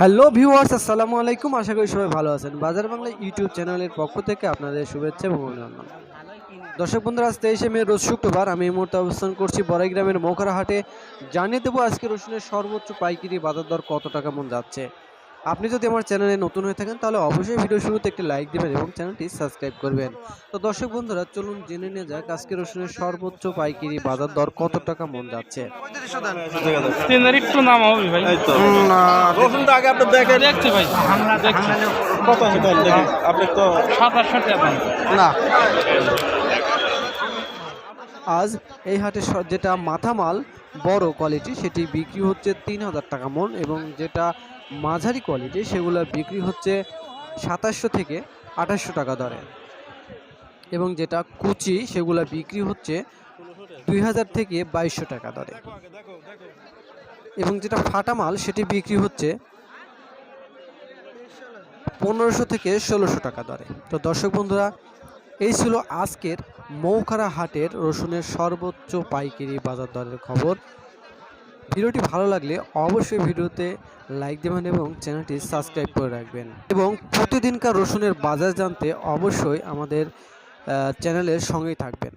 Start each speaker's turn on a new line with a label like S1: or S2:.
S1: Hello viewers, আসসালামু আলাইকুম। আশা করি সবাই ভালো আছেন। বাজার বাংলা ইউটিউব চ্যানেলের পক্ষ থেকে আপনাদের শুভেচ্ছা এবং অভিনন্দন। দর্শক বন্ধুরা, আজ তেইশে মে, রোজ শুক্রবার। আমি এই মুহূর্তে অবস্থান করছি বড়াই গ্রামের মোখরাহাটে জানিয়ে দেবো আজকে রসুনের সর্বোচ্চ পাইকারি বাজার দর কত টাকা মন যাচ্ছে। আপনি যদি আমার চ্যানেলে নতুন হয়ে থাকেন তাহলে অবশ্যই ভিডিও শুরুতে একটি লাইক দেবেন এবং চ্যানেলটি সাবস্ক্রাইব করবেন। তো দর্শক বন্ধুরা চলুন জেনে নিয়ে যাক আজকে রসুনের সর্বোচ্চ পাইকারি বাজার দর কত টাকা মন যাচ্ছে?
S2: তিনের একটু নাম হবে ভাই।
S3: এই তো। আগে আপনি দেখেন।
S2: দেখছি ভাই।
S3: কত আছে তাহলে আপনি তো
S2: সাতাশশো টাকা।
S1: না। আজ এই হাটে যেটা মাথামাল বড় কোয়ালিটি সেটি বিক্রি হচ্ছে তিন হাজার টাকা মন এবং যেটা মাঝারি কোয়ালিটি সেগুলো বিক্রি হচ্ছে সাতাশশো থেকে আঠাশশো টাকা দরে। এবং যেটা কুচি, সেগুলো বিক্রি হচ্ছে দুই হাজার থেকে বাইশশো টাকা দরে। এবং যেটা ফাটা মাল সেটি বিক্রি হচ্ছে পনেরোশো থেকে ষোলোশো টাকা দরে। তো দর্শক বন্ধুরা, এই ছিল আজকের মৌখারা হাটের রসুনের সর্বোচ্চ পাইকারি বাজার দরের খবর। ভিডিওটি ভালো লাগলে অবশ্যই ভিডিওতে লাইক দেবেন এবং চ্যানেলটি সাবস্ক্রাইব করে রাখবেন। এবং প্রতিদিনকার রসুনের বাজার জানতে অবশ্যই আমাদের চ্যানেলের সঙ্গেই থাকবেন।